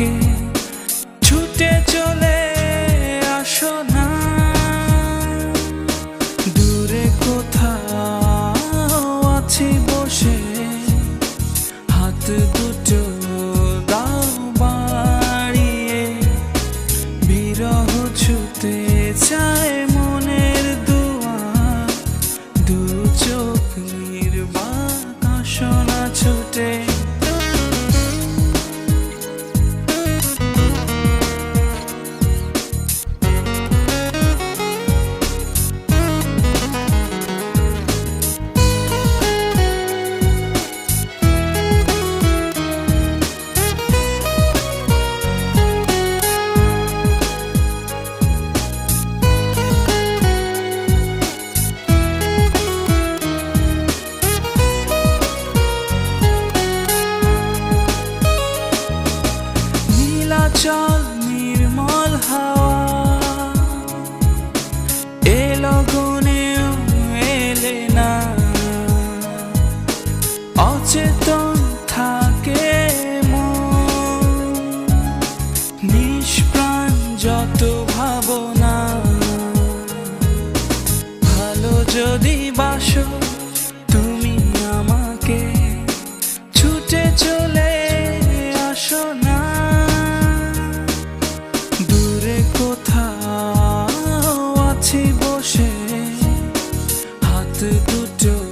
আমাকে চল নির্মল হাওয়া। এলো গুনেও এলে না। অচেতন থাকে নিষ্প্রাণ যত ভাবনা। ভালো যদি বাসো তুমি আমাকে। ছুটে চল tutu tutu